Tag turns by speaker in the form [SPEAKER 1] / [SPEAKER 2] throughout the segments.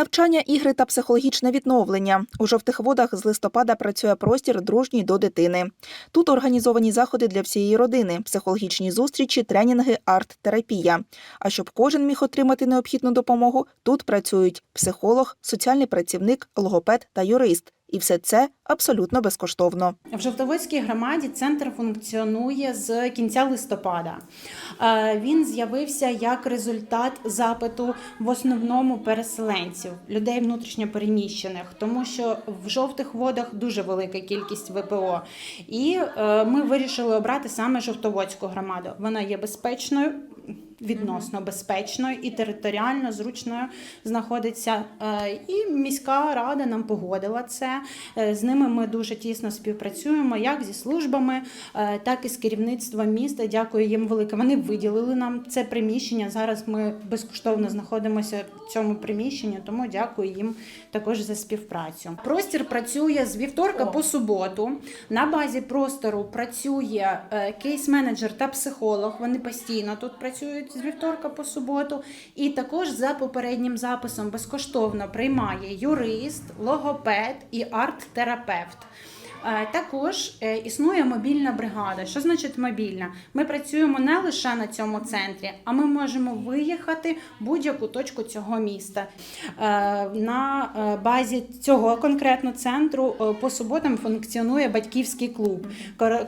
[SPEAKER 1] Навчання, ігри та психологічне відновлення. У жовтих водах з листопада працює простір дружній до дитини. Тут організовані заходи для всієї родини, психологічні зустрічі, тренінги, арт-терапія. А щоб кожен міг отримати необхідну допомогу, тут працюють психолог, соціальний працівник, логопед та юрист. І все це абсолютно безкоштовно.
[SPEAKER 2] В Жовтоводській громаді центр функціонує з кінця листопада. Е, Він з'явився як результат запиту в основному переселенців, людей внутрішньопереміщених, тому що в жовтих водах дуже велика кількість ВПО. І е, ми вирішили обрати саме Жовтоводську громаду. Вона є безпечною. Відносно безпечною і територіально зручною знаходиться. Е, І міська рада нам погодила це. Е, З ними ми дуже тісно співпрацюємо, як зі службами, е, так і з керівництвом міста. Дякую їм велике. Вони виділили нам це приміщення. Зараз ми безкоштовно знаходимося в цьому приміщенні, тому дякую їм також за співпрацю. Простір працює з вівторка по суботу. На базі простору працює кейс-менеджер та психолог. Вони постійно тут працюють з вівторка по суботу. І також за попереднім записом безкоштовно приймає юрист, логопед і арт-терапевт. Е, Також е, існує мобільна бригада. Що значить мобільна? Ми працюємо не лише на цьому центрі, а ми можемо виїхати будь-яку точку цього міста. Е, На базі цього конкретно центру по суботам функціонує батьківський клуб,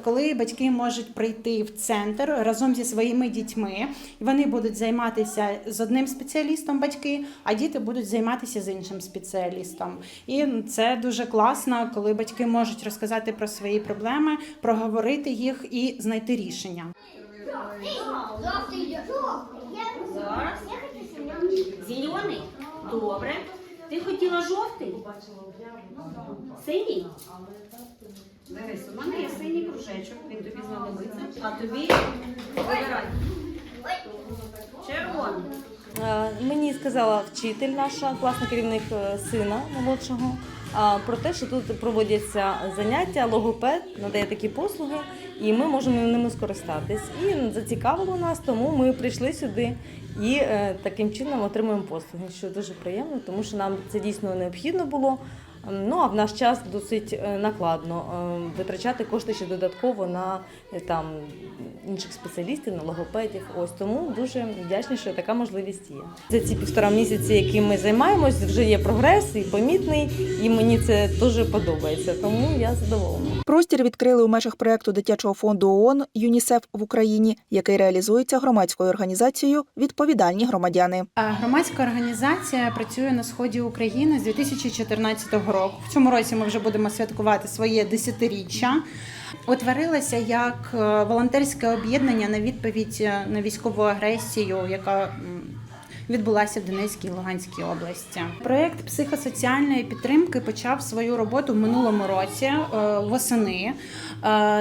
[SPEAKER 2] коли батьки можуть прийти в центр разом зі своїми дітьми. Вони будуть займатися з одним спеціалістом, батьки, а діти будуть займатися з іншим спеціалістом. І це дуже класно, коли батьки можуть розказати про свої проблеми, проговорити їх і знайти рішення.
[SPEAKER 3] Зелений? Добре. Ти хотіла жовтий? Синій? Дивись, у мене є синій кружечок, він тобі знадобиться, а тобі вибирай. Червоний.
[SPEAKER 4] Е, Мені сказала вчитель наша, класний керівник е, сина молодшого, про те, що тут проводяться заняття, логопед надає такі послуги, і ми можемо ними скористатись. І зацікавило нас, тому ми прийшли сюди і е, таким чином отримуємо послуги, що дуже приємно, тому що нам це дійсно необхідно було. Ем, Ну а в наш час досить е, накладно е, витрачати кошти ще додатково на е, там інших спеціалістів, на логопедів. Ось тому дуже вдячні, що така можливість є. За ці півтора місяці, які ми займаємось, вже є прогрес і помітний, і мені це дуже подобається. Тому я задоволена.
[SPEAKER 1] Простір відкрили у межах проекту дитячого фонду ООН ЮНІСЕФ в Україні, який реалізується громадською організацією Відповідальні громадяни.
[SPEAKER 2] Громадська організація працює на сході України з 2014 року. В цьому році ми вже будемо святкувати своє десятиріччя. Утворилася як е, волонтерське об'єднання на відповідь е, на військову агресію, яка відбулася в Донецькій і Луганській області. Проєкт психосоціальної підтримки почав свою роботу в минулому році е, восени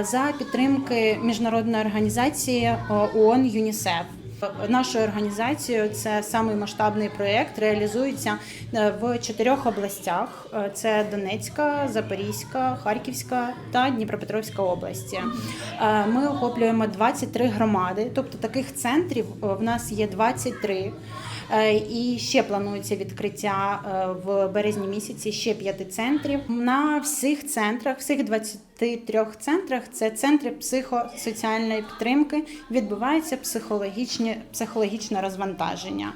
[SPEAKER 2] за підтримки міжнародної організації ООН ЮНІСЕФ. Нашою організацією це самий масштабний проєкт. Реалізується е, в чотирьох областях: Е, це Донецька, Запорізька, Харківська та Дніпропетровська області. Е, Ми охоплюємо 23 громади, тобто таких центрів в нас є 23. Е, І ще планується відкриття в березні місяці ще п'яти центрів. На всіх центрах, всіх 23 центрах, це центри психосоціальної підтримки. Відбувається психологічне, психологічне розвантаження.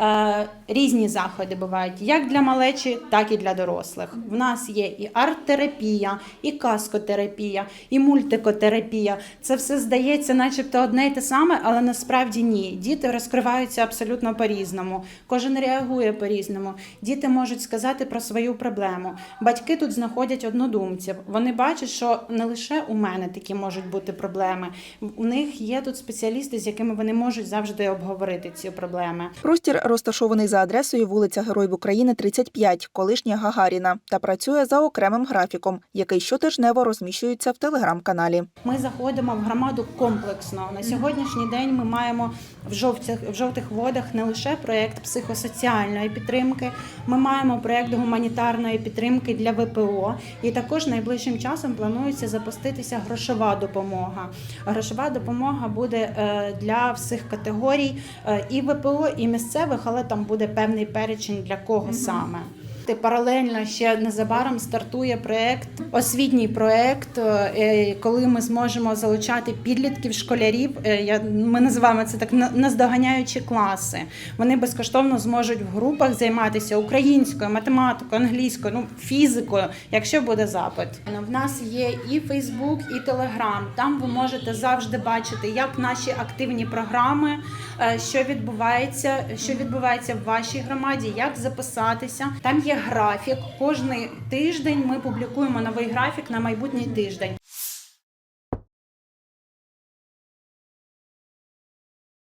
[SPEAKER 2] Е, Різні заходи бувають як для малечі, так і для дорослих. В нас є і арт-терапія, і каскотерапія, і мультикотерапія. Це все здається, начебто одне й те саме, але насправді ні. Діти розкриваються абсолютно по-різному. Кожен реагує по-різному. Діти можуть сказати про свою проблему. Батьки тут знаходять однодумців. Вони бачать, що не лише у мене такі можуть бути проблеми. У них є тут спеціалісти, з якими вони можуть завжди обговорити ці проблеми.
[SPEAKER 1] Простір розташований за адресою вулиця Героїв України, 35, колишня Гагаріна, та працює за окремим графіком, який щотижнево розміщується в телеграм-каналі.
[SPEAKER 2] Ми заходимо в громаду комплексно. На сьогоднішній день ми маємо в жовтих, в жовтих водах не лише проєкт психосоціальної підтримки, ми маємо проєкт гуманітарної підтримки для ВПО. І також найближчим часом плануємо планується запуститися грошова допомога. Грошова допомога буде е, для всіх категорій е, і ВПО, і місцевих, але там буде певний перечень для кого саме. Паралельно ще незабаром стартує проект, освітній проект, е, коли ми зможемо залучати підлітків, школярів. е, Я ми називаємо це так на- наздоганяючі класи. Вони безкоштовно зможуть в групах займатися українською, математикою, англійською, ну фізикою, якщо буде запит. В нас є і Фейсбук, і Телеграм. Там ви можете завжди бачити, як наші активні програми, е, що відбувається, що відбувається в вашій громаді, як записатися. Там графік. Кожний тиждень ми публікуємо новий графік на майбутній тиждень.